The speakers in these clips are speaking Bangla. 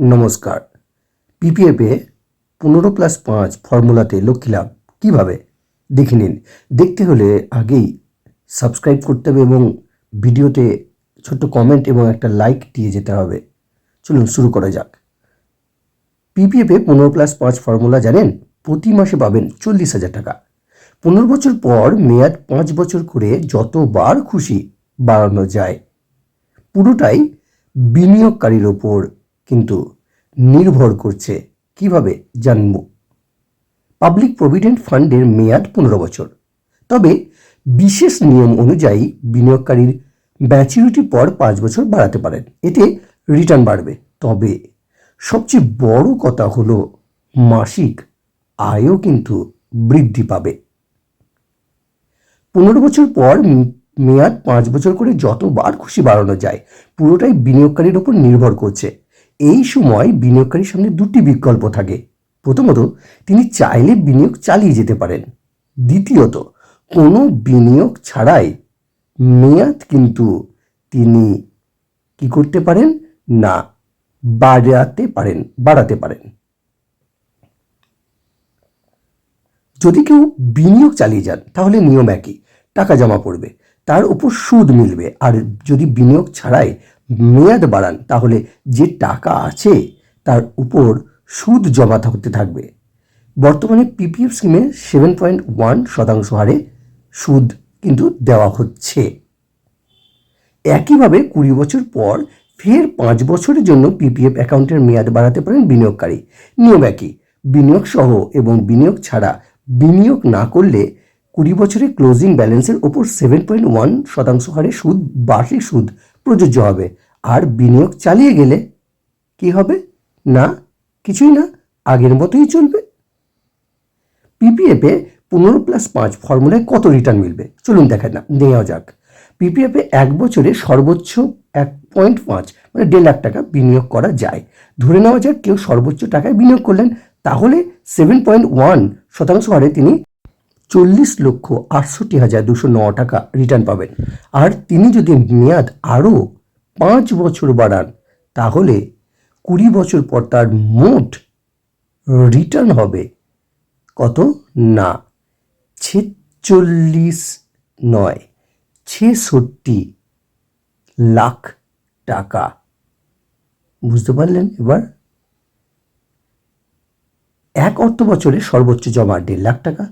নমস্কার। পিপিএফে পনেরো প্লাস পাঁচ ফর্মুলাতে লক্ষ্মী লাভ কীভাবে? দেখে নিন। দেখতে হলে আগেই সাবস্ক্রাইব করতে হবে এবং ভিডিওতে ছোট্ট কমেন্ট এবং একটা লাইক দিয়ে যেতে হবে। চলুন শুরু করা যাক। পিপিএফে পনেরো প্লাস পাঁচ ফর্মুলা জানেন? প্রতি মাসে পাবেন চল্লিশ হাজার টাকা। পনেরো বছর পর মেয়াদ পাঁচ বছর করে যতবার খুশি বাড়ানো যায়। পুরোটাই বিনিয়োগকারীর ওপর কিন্তু নির্ভর করছে কীভাবে জানব পাবলিক প্রভিডেন্ট ফান্ডের মেয়াদ পনেরো বছর। তবে বিশেষ নিয়ম অনুযায়ী বিনিয়োগকারীর ম্যাচুরিটি পর পাঁচ বছর বাড়াতে পারেন। এতে রিটার্ন বাড়বে। তবে সবচেয়ে বড় কথা হলো মাসিক আয়ও কিন্তু বৃদ্ধি পাবে। পনেরো বছর পর মেয়াদ পাঁচ বছর করে যতবার খুশি বাড়ানো যায়, পুরোটাই বিনিয়োগকারীর ওপর নির্ভর করছে। এই সময় বিনিয়োগকারীর সামনে দুটি বিকল্প থাকে। প্রথমত, তিনি চাইলে বিনিয়োগ চালিয়ে যেতে পারেন। দ্বিতীয়ত, কোনো বিনিয়োগ ছাড়াই মেয়াদ কিন্তু তিনি কি করতে পারেন? না, বাড়াতে পারেন বাড়াতে পারেন। যদি কেউ বিনিয়োগ চালিয়ে যান, তাহলে নিয়ম একই, টাকা জমা পড়বে। তার উপর সুদ মিলবে। আর যদি বিনিয়োগ ছাড়াই মেয়াদ বাড়ান, তাহলে যে টাকা আছে তার উপর সুদ জমা হতে থাকবে। বর্তমানে পিপিএফ স্কিমে সেভেন পয়েন্ট ওয়ান শতাংশ হারে সুদ কিন্তু দেওয়া হচ্ছে। একইভাবে কুড়ি বছর পর ফের পাঁচ বছরের জন্য পিপিএফ অ্যাকাউন্টের মেয়াদ বাড়াতে পারেন বিনিয়োগকারী। নিয়ম একই বিনিয়োগ সহ এবং বিনিয়োগ ছাড়া বিনিয়োগ না করলে কুড়ি বছরের ক্লোজিং ব্যালেন্সের ওপর সেভেন পয়েন্ট ওয়ান শতাংশ হারে সুদ বার্ষিক সুদ প্রযোজ্য হবে। আর বিনিয়োগ চালিয়ে গেলে কি হবে? না, কিছুই না, আগের মতোই চলবে। পিপিএফে পনেরো প্লাস পাঁচ ফর্মুলায় কত রিটার্ন মিলবে? চলুন দেখা না, নেওয়া যাক। পিপিএফে এক বছরে সর্বোচ্চ এক পয়েন্ট পাঁচ মানে দেড় লাখ টাকা বিনিয়োগ করা যায়। ধরে নেওয়া যাক কেউ সর্বোচ্চ টাকায় বিনিয়োগ করলেন, তাহলে সেভেন পয়েন্ট ওয়ান শতাংশ হারে তিনি চল্লিশ লক্ষ আটষট্টি হাজার দুশো ন টাকা রিটার্ন পাবেন। আর তিনি যদি মেয়াদ আরও পাঁচ বছর বাড়ান, তাহলে কুড়ি বছর পর তার মোট রিটার্ন হবে কত? না, ছেচল্লিশ নয়, ছেষট্টি লাখ টাকা। বুঝতে পারলেন এবার? এক অর্থ বছরে সর্বোচ্চ জমা দেড় লাখ টাকা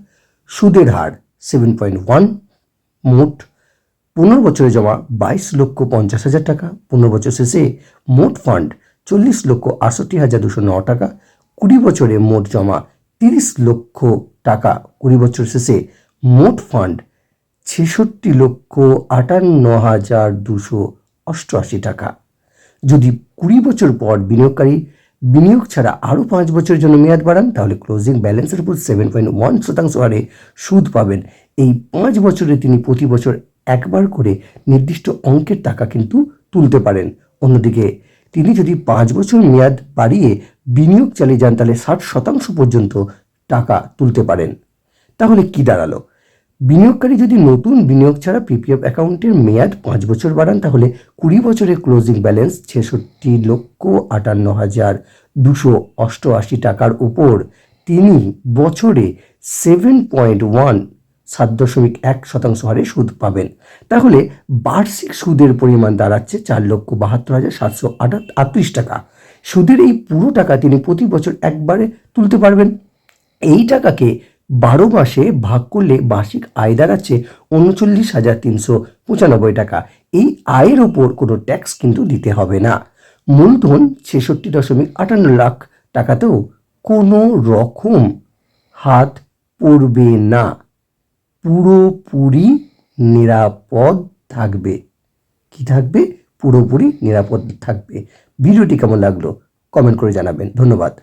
সুদের হার সেভেন পয়েন্ট ওয়ান মোট পনেরো বছরে জমা বাইশ লক্ষ পঞ্চাশ হাজার টাকা। পনেরো বছর শেষে মোট ফান্ড চল্লিশ লক্ষ আটষট্টি হাজার দুশো ন টাকা। কুড়ি বছরে মোট জমা তিরিশ লক্ষ টাকা। কুড়ি বছর শেষে মোট ফান্ড ছেষট্টি লক্ষ আটান্ন হাজার দুশো অষ্টআশি টাকা। যদি কুড়ি বছর পর বিনিয়োগকারী বিনিয়োগ ছাড়া আরও পাঁচ বছরের জন্য মেয়াদ বাড়ান, তাহলে ক্লোজিং ব্যালেন্সের উপর সেভেন পয়েন্ট ওয়ান শতাংশ হারে সুদ পাবেন। এই পাঁচ বছরে তিনি প্রতি বছর একবার করে নির্দিষ্ট অঙ্কের টাকা কিন্তু তুলতে পারেন। অন্যদিকে, তিনি যদি পাঁচ বছর মেয়াদ বাড়িয়ে বিনিয়োগ চালিয়ে যান, তাহলে ষাট শতাংশ পর্যন্ত টাকা তুলতে পারেন। তাহলে কি দাঁড়াল? বিনিয়োগকারী যদি নতুন বিনিয়োগ ছাড়া পিপিএফ অ্যাকাউন্টের মেয়াদ পাঁচ বছর বাড়ান, তাহলে কুড়ি বছরের ক্লোজিং ব্যালেন্স ছেষট্টি লক্ষ আটান্ন হাজার দুশো অষ্টআশি টাকার উপর। তিনি বছরে সেভেন পয়েন্ট ওয়ান সাত দশমিক এক শতাংশ হারে সুদ পাবেন। তাহলে বার্ষিক সুদের পরিমাণ দাঁড়াচ্ছে চার লক্ষ বাহাত্তর হাজার সাতশো আটত্রিশ টাকা। সুদের এই পুরো টাকা তিনি প্রতি বছর একবারে তুলতে পারবেন। এই টাকাকে বারো মাসে ভাগ করলে বার্ষিক আয় দাঁড়াচ্ছে উনচল্লিশ হাজার তিনশো পঁচানব্বই টাকা। এই আয়ের ওপর কোনো ট্যাক্স কিন্তু দিতে হবে না। মূলধন ছেষট্টি দশমিক আটান্ন লাখ টাকাতেও কোনো রকম হাত পড়বে না। পুরোপুরি নিরাপদ থাকবে। কি থাকবে? পুরোপুরি নিরাপদ থাকবে। ভিডিওটি কেমন লাগল? কমেন্ট করে জানাবেন। ধন্যবাদ।